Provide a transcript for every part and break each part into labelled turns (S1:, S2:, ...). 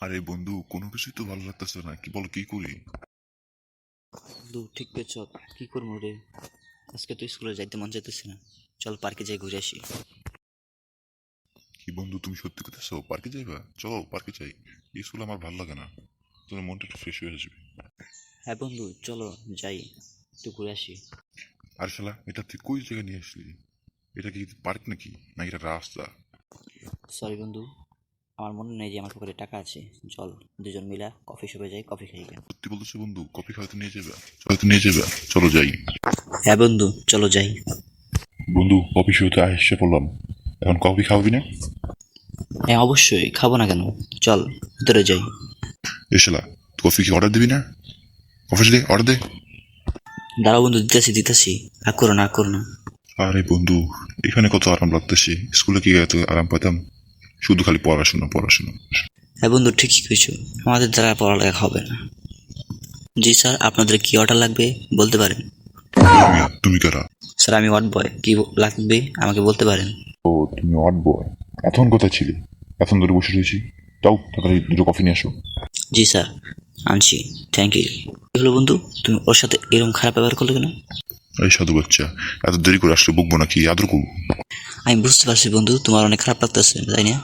S1: আরে বন্ধু কোনো কিছুই তো ভালো লাগতেছে না। কি বল কি করি?
S2: বন্ধু ঠিক পেয়েছ। কি করব রে? আজকে তো স্কুলে যাইতে মন যাইতেছে না। চল পার্কে যাই ঘুরে আসি।
S1: কি বন্ধু তুমি সত্যি কথা করতেছো পার্কে যাইবা? চলো পার্কে যাই। স্কুল আমার ভালো লাগে না। তোমার মনটা একটু ফ্রেশ হয়ে আসবে।
S2: হ্যাঁ বন্ধু চলো যাই। একটু ঘুরে আসি।
S1: আর শালা এটা তুই কই জায়গায় নিয়ে আসলি? এটা কি পার্ক নাকি? নাকি এটা রাস্তা?
S2: সরি বন্ধু। আমার মনে নেই যে আমার পকেটে টাকা আছে। চল দুজন মিলা কফি শপে যাই কফি খাই।
S1: সত্যি বলতেছো বন্ধু কফি খাওয়াতে নিয়ে যাবে খাওয়াতে নিয়ে যাবে চলো যাই।
S2: হ্যাঁ বন্ধু চলো যাই।
S1: বন্ধু কফি শুতে এসে পড়লাম। এখন কফি খাওয়াবি না?
S2: হ্যাঁ অবশ্যই খাব না কেন। চল ভিতরে যাই।
S1: এ শালা কফি কি অর্ডার দিবি না? অফিস দে অর্ডার দে।
S2: দাঁড়াও বন্ধু দিতেছি দিতেছি। আর করো না আর করো না।
S1: আরে বন্ধু এখানে কত আরাম লাগতেছে। স্কুলে কি এত আরাম পেতাম শুধু খালি পড়াশোনা পড়াশোনা।
S2: হ্যাঁ বন্ধু ঠিকই কইছো। আমাদের দ্বারা পড়ালেখা হবে না। জি স্যার আপনাদের কি অর্ডার লাগবে বলতে পারেন?
S1: তুমি কারা?
S2: স্যার আমি ওয়ার্ড বয়। কি লাগবে আমাকে বলতে পারেন?
S1: ও তুমি ওয়ার্ড বয়। এখন কোথায় ছিলে? এখন ধরে বসে রয়েছি। যাও তাড়াতাড়ি দুটো কফি নিয়ে আসো।
S2: জি স্যার আনছি। Thank you. হলো বন্ধু? তুমি ওর সাথে এরকম খারাপ ব্যবহার করলে কেন?
S1: এই সাধু বাচ্চা এত দেরি করে আসলে বুকবো নাকি? আদর করব
S2: আমি বুঝতে পারছি বন্ধু তোমার অনেক খারাপ লাগতেছে তাই না?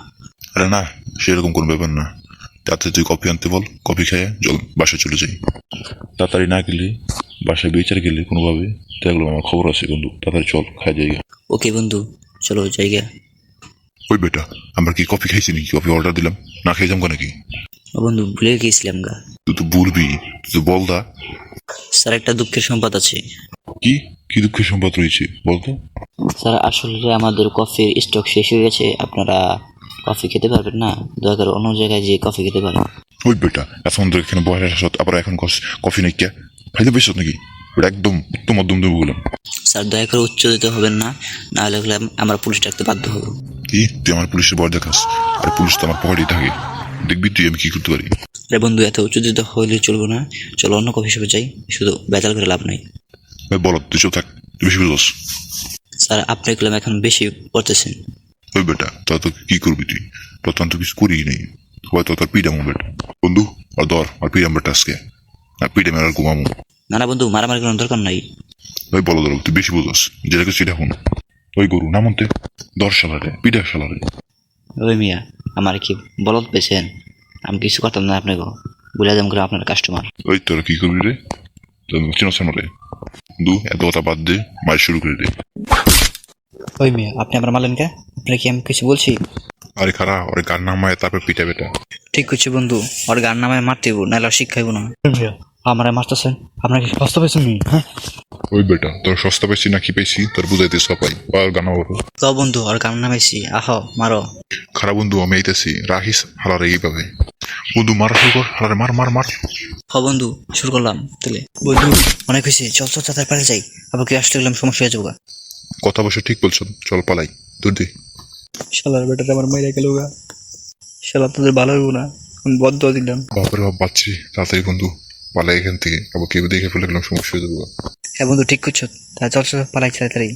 S1: আরে না সেরকম কোনো ব্যাপার না। তাতে তুই কফি আনতে বল কফি খেয়ে জল বাসায় চলে যাই। তাড়াতাড়ি না গেলে বাসায় বেচার গেলে কোনোভাবে। দেখল আমার খবর আছে বন্ধু তাড়াতাড়ি চল খাই যাই
S2: ওকে বন্ধু চলো জায়গা।
S1: ওই বেটা আমরা কি কফি খাইছি নাকি? কফি অর্ডার দিলাম না খেয়ে যাব নাকি?
S2: বন্ধু ভুলে গিয়েছিলাম গা।
S1: তুই তো বলবি তুই তো বল দা।
S2: স্যার একটা দুঃখের সংবাদ আছে।
S1: কি? কি দুঃখের সম্পদ রয়েছে? বলতো।
S2: স্যার আসলে আমাদের কফির স্টক শেষ হয়ে গেছে। আপনারা কফি খেতে পারবেন না? দয়া করে অন্য জায়গায় যেয়ে কফি খেতে পারেন।
S1: ওই বেটা এখন তো এখানে বয়স আসত আবার এখন কফি নাই কে? খাইতে পেয়েছ নাকি? ওটা একদম উত্তম মধ্যম দেবো বললাম
S2: স্যার দয়া করে উচ্চ দিতে হবেন না। না হলে হলে আমরা পুলিশ ডাকতে বাধ্য হব।
S1: কি? তুই আমার পুলিশের বয় দেখাস? আর পুলিশ তো আমার পকেটেই থাকে। দেখবি তুই আমি কি করতে পারি?
S2: আরে বন্ধু এত উচ্চ দিতে হইলে চলবো না। চলো অন্য কফি শপে যাই। শুধু বেজাল করে লাভ নাই।
S1: বলো তুই চুপ থাক তুই বেশি বুঝস।
S2: স্যার আপনি এগুলো এখন বেশি করতেছেন
S1: ওই বেটা তা তো কি করবি তুই? তোর তো কিছু করিই নেই। হয়তো তোর পিডামো বেটা। বন্ধু আর ধর আর পিডাম বেটা আজকে। আর পিডামে আর ঘুমামো।
S2: না না বন্ধু মারামারি কোনো দরকার নাই।
S1: ওই বলো ধরো তুই বেশি বুঝস। যেটাকে সেটা হুন ওই গরু নামতে দর সালারে পিডা সালারে
S2: ওই মিয়া আমার কি বলত পেয়েছেন? আমি কিছু করতাম না আপনাকে। বলে দাম করে আপনার কাস্টমার
S1: ওই তোরা কি করবি রে? তোর চিনস রে? দু এত কথা বাদ দে মার শুরু করে দে।
S2: ওই মেয়ে আপনি আমার মারলেন কে? আপনাকে কি আমি কিছু বলছি?
S1: আরে খারা ওর গান নামায় তারপর পিটা বেটা
S2: ঠিক করছি বন্ধু ওর গান নামায় মারতে হইব নাহলে শিক্ষাইব না। আমার মারতেছেন? আপনার কি কষ্ট পেয়েছেন হ্যাঁ।
S1: ওই বেটা তোর সস্তা পেয়েছি না কি পেয়েছি তোর বুঝাইতে সবাই আর গান বলো
S2: তো বন্ধু ওর গান নামাইছি আহ মারো।
S1: খারাপ বন্ধু আমি আইতেছি রাখিস হালারে এইভাবে বন্ধু মারা শুরু কর হালারে মার মার মার।
S2: হ বন্ধু শুরু করলাম তাহলে। বন্ধু অনেক হয়েছে চল চল পারে যাই। আবার কি আসতে গেলাম সমস্যা হয়ে যাব
S1: কথা বসে ঠিক বলছো চল পালাই তোর দে।
S2: শালার বেটাটা আমার মাইরা গেল গা। শালা তোদের ভালো হইব না আমি বদ্ধ দিলাম।
S1: বাপরে বাপ বাচ্চি তাড়াতাড়ি বন্ধু পালাই এখান থেকে। আবার কেউ দেখে ফেলে গেলাম সমস্যা হয়ে যাব
S2: হ্যাঁ বন্ধু ঠিক করছ। তা চল চল পালাই তাড়াতাড়ি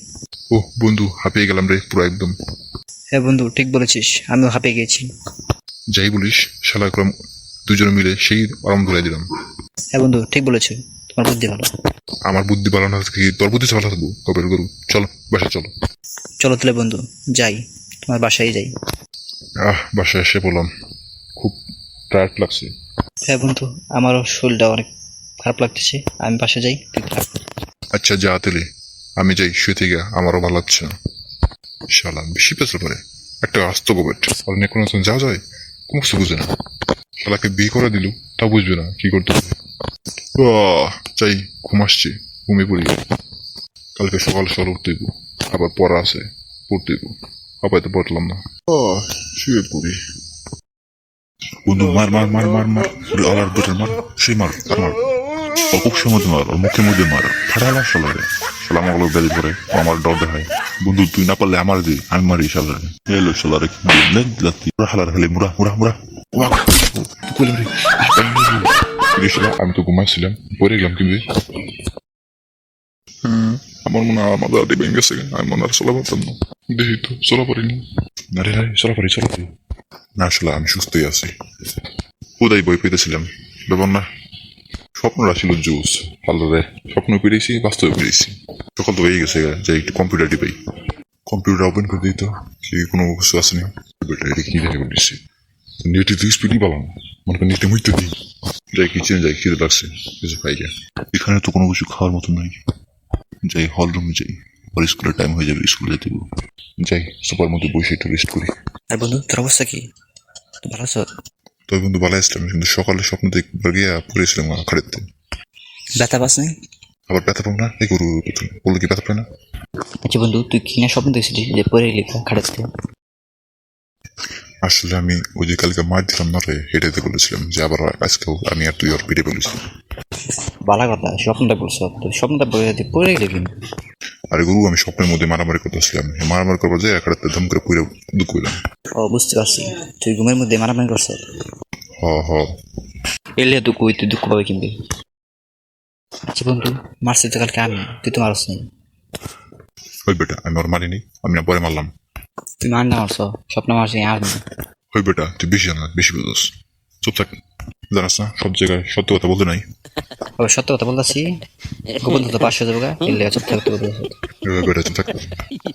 S1: ও বন্ধু হাঁপিয়ে গেলাম রে পুরো একদম।
S2: হ্যাঁ বন্ধু ঠিক বলেছিস আমিও হাঁপে গেছি
S1: যাই বলিস শালা করলাম দুজনে মিলে সেই আরাম ধরে দিলাম।
S2: হ্যাঁ বন্ধু ঠিক বলেছ তোমার বুদ্ধি ভালো।
S1: আমার বুদ্ধি ভালো না থাকি তোর বুদ্ধি ভালো থাকব? কবের গরু চলো বাসা চলো।
S2: চলো তাহলে বন্ধু যাই তোমার বাসায় যাই।
S1: আহ বাসায় এসে বললাম খুব টায়ার্ড লাগছে।
S2: হ্যাঁ বন্ধু আমারও শরীরটা অনেক খারাপ লাগতেছে আমি বাসায় যাই তুই থাক।
S1: আচ্ছা যা তেলে আমি যাই, শুয়ে থেকে আমারও ভালো লাগছে না। শালা, বেশি পেছল পরে। একটা আস্ত গোবেট আর কোনো যা যায়? কোনো কিছু বুঝে না। শালাকে বিয়ে করে দিল তা বুঝবে না, কি করতে হবে। যাই, ঘুম আসছে, ঘুমিয়ে পড়ি। কালকে সকাল সকাল উঠতে আবার পড়া আছে, পড়তে দিব আবার তো পড়লাম না। শুয়ে পড়ি। বন্ধু, মার মার মার মার মার। আলার বেটার মার, সেই মার মার। অকুপসের মধ্যে মার ওর মুখের মধ্যে মার। ফাটালা শালারে। শালা আমার লোক পরে ও আমার ডর দেখায়। বন্ধু তুই না পারলে আমার দি আমি মারি শালারে। এলো শালারে কি পুরা হালার খালি মুরা মুরা মুরা। আমি তো ঘুমাইছিলাম পরে গেলাম কিন্তু। আমার মনে হয় আমার দাদি ভেঙে গেছে আমি মনে হয় চলা পারতাম না। দেখি তো চলা পারিনি। না রে চলা পারি চলা পারি। না আসলে আমি সুস্থই আছি। হুদাই বই পেতেছিলাম ব্যাপার না। স্বপ্নটা ছিল জুস পার্লারে স্বপ্ন পেরেছি বাস্তবে পেরেছি সকাল তো হয়ে গেছে, যে একটু কম্পিউটার টিপাই কম্পিউটার ওপেন করে দিই তো কোনো কিছু আসেনি এটা কি দেখা করতেছি নেটে দুই স্পিডই পালাম মনে করেন নেটে মুইতে দিই যাই কিচেনে যাই খিদে লাগছে কিছু খাই গিয়া। এখানে তো কোনো কিছু খাওয়ার মতো নাই। যাই হল রুমে যাই। পরে স্কুলের টাইম হয়ে যাবে স্কুলে যেতে যাই সুপার মধ্যে বসে একটু রেস্ট করি।
S2: আর বন্ধু, তোর অবস্থা কি? ভালো আছো?
S1: তবে বন্ধু ভালো আসলাম কিন্তু সকালে স্বপ্ন দেখবার গিয়া পড়েছিলাম খাড়িতে
S2: ব্যথা পাস নাই
S1: আবার ব্যথা পাবো না? এই গরু বলল কি ব্যথা পায় না?
S2: আচ্ছা বন্ধু তুই কি না স্বপ্ন দেখছিলি যে পরে লেখা খাটাতে
S1: আসলে আমি ওই যে কালকে মার দিলাম না রে হেঁটে বলেছিলাম যে আবার আজকেও আমি আর তুই আর পিঠে বলেছি।
S2: ভালো কথা স্বপ্নটা বলছো। স্বপ্নটা বলে পরে গেলি কিন্তু।
S1: আরে গুরু আমি স্বপ্নের মধ্যে মারামারি করতেছিলাম। মারামারি করব যে একাড়াতে ধম করে পুরো দুঃখ হইলাম
S2: ও বুঝতে পারছি। তুই ঘুমের মধ্যে মারামারি করছ
S1: হ হ।
S2: এলে কই তুই দুঃখ পাবে কিন্তু। আচ্ছা বন্ধু মারছি তো কালকে আমি। তুই তো মারস নাই।
S1: ওই বেটা আমি ওর মারিনি। আমি না পরে মারলাম।
S2: তুই মার না মারছ স্বপ্ন মারছি আর না।
S1: ওই বেটা তুই বেশি জানা বেশি বুঝোস। চুপ থাক জানাস না সব জায়গায় সত্য কথা বলতে নাই।
S2: তবে সত্য কথা বলতেছি? গোপন তো পাঁচশো দেবো গা। এলে চুপ থাকতে
S1: চুপ থাক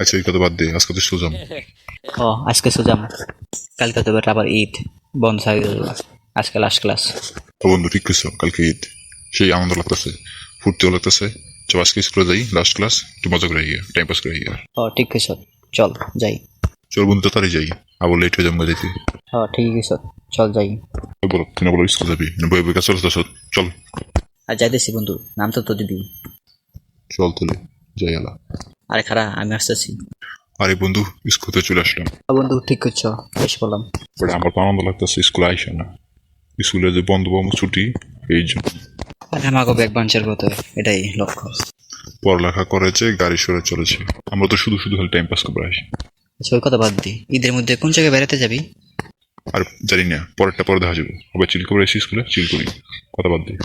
S1: আচ্ছা এই কথা বাদ দে আজকে তো সোজাম।
S2: ও আজকে সোজাম। কালকে তো আবার ঈদ। বন্ধ থাকবে আজকে লাস্ট ক্লাস
S1: তো বন্ধু ঠিক করছ কালকে ঈদ। সেই আনন্দ লাগতেছে ফুর্তিও লাগতেছে। চল আজকে স্কুলে যাই লাস্ট ক্লাস একটু মজা করে গিয়া টাইম পাস করে গিয়া
S2: ও ঠিক আছে চল যাই।
S1: চল বন্ধু তাড়াতাড়ি যাই। আবার লেট হয়ে যাব যাইতে
S2: ও ঠিক আছে চল যাই।
S1: বলো তুই না বলো স্কুল যাবি? বই বই কাছে চলে চল
S2: আর যাইতেছি বন্ধু। নাম তো তো দিবি।
S1: চল তাহলে যাই আলা।
S2: আরে খারা আমি আসতেছি।
S1: আরে বন্ধু স্কুল স্কুলে চলে আসলাম।
S2: বন্ধু ঠিক করছ বেশ বললাম।
S1: বাট আমার তো আনন্দ লাগতেছে স্কুলে আইসা না। স্কুলে যে বন্ধ বাবু ছুটি এই জন্য।
S2: আরে আমাকে ব্যাগ বাঞ্চার করতে এটাই লক্ষ্য।
S1: পড়ালেখা করেছে গাড়ি সরে চলেছে। আমরা তো শুধু শুধু খালি টাইম পাস করে আসি
S2: আচ্ছা ওই কথা বাদ দি। ঈদের মধ্যে কোন জায়গায় বেড়াতে যাবি?
S1: আর জানি না পরেরটা পরে দেখা যাব। হবে চিল করে এসি স্কুলে চিল করি। কথা বাদ দিই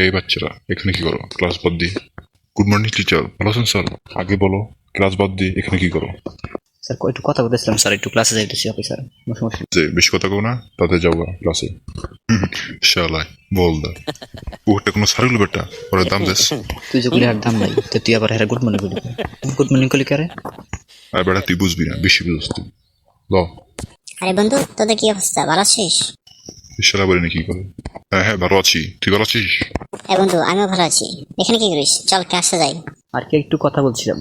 S1: এই বাচ্চারা এখানে কি করো? ক্লাস বাদ দিয়ে গুড মর্নিং টিচার ভালো আছেন স্যার আগে বলো ক্লাস বাদ দিয়ে এখানে কি করো?
S2: স্যার একটু কথা বলতেছিলাম স্যার। একটু ক্লাসে যাইতেছি সমস্যা নেই।
S1: যে বেশি কথা কো না তাতে যাব ক্লাসে শালাই বল দা। ওটা কোনো সারগুলো বেটা? ওরা দাম দেস
S2: তুই যেগুলি আর দাম নাই তো তুই আবার হ্যাঁ গুড মর্নিং গুড মর্নিং করলি কারে
S1: আর বেটা তুই বুঝবি না বেশি বুঝস তুই ল।
S3: আরে বন্ধু তোদের কি অবস্থা? ভালো আছিস?
S1: শালা বলি না কি করে। হ্যাঁ হ্যাঁ ভালো আছি। তুই ভালো আছিস?
S3: হ্যাঁ বন্ধু আমিও ভালো আছি। এখানে কি করিস? চল ক্লাসে যাই।
S2: আর কি একটু কথা বলছিলাম।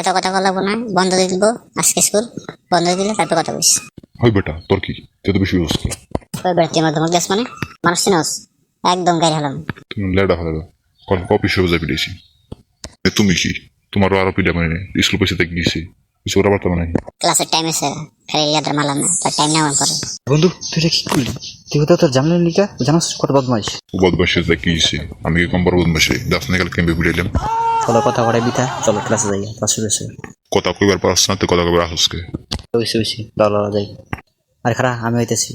S3: এত কথা বলা লাগবো না। বন্ধ দিয়ে দিব আজকে স্কুল বন্ধ দিলে তারপর কথা বলিস।
S1: হয় বেটা তোর কি? তুই তো বেশি বুঝস
S3: ওই বেড়া তুই আমার ধমক দিস মানে? মানুষ চিনস? একদম গাড়ি হলাম।
S1: তুমি লেডা হলে কপি হিসেবে যাবি দিয়েছি তুমি কি? তোমারও আরও পিডা মানে স্কুল পয়সা থেকে গিয়েছি কিছু ওরা বার্তা মানে
S3: ক্লাসের টাইম স্যার খালি ইয়াদের মারলাম না তার টাইম নেওয়ার পরে
S2: বন্ধু তুই এটা কি করলি? তুই তো তোর জানলেন নিকা জানাস কত বদমাইশ।
S1: ও তা কি গিয়েছি আমি কি কম বড় বদমাসে দাস না গেলে কেমবে বুড়াইলাম
S2: চলো কথা করাই বিতা চলো ক্লাসে যাই ক্লাস শুরু হয়েছে।
S1: কথা কইবার পারছ না তুই কথা কইবার আসসকে
S2: হয়েছে হয়েছে। ল ল ল, যাই। আর খারা আমি হইতেছি।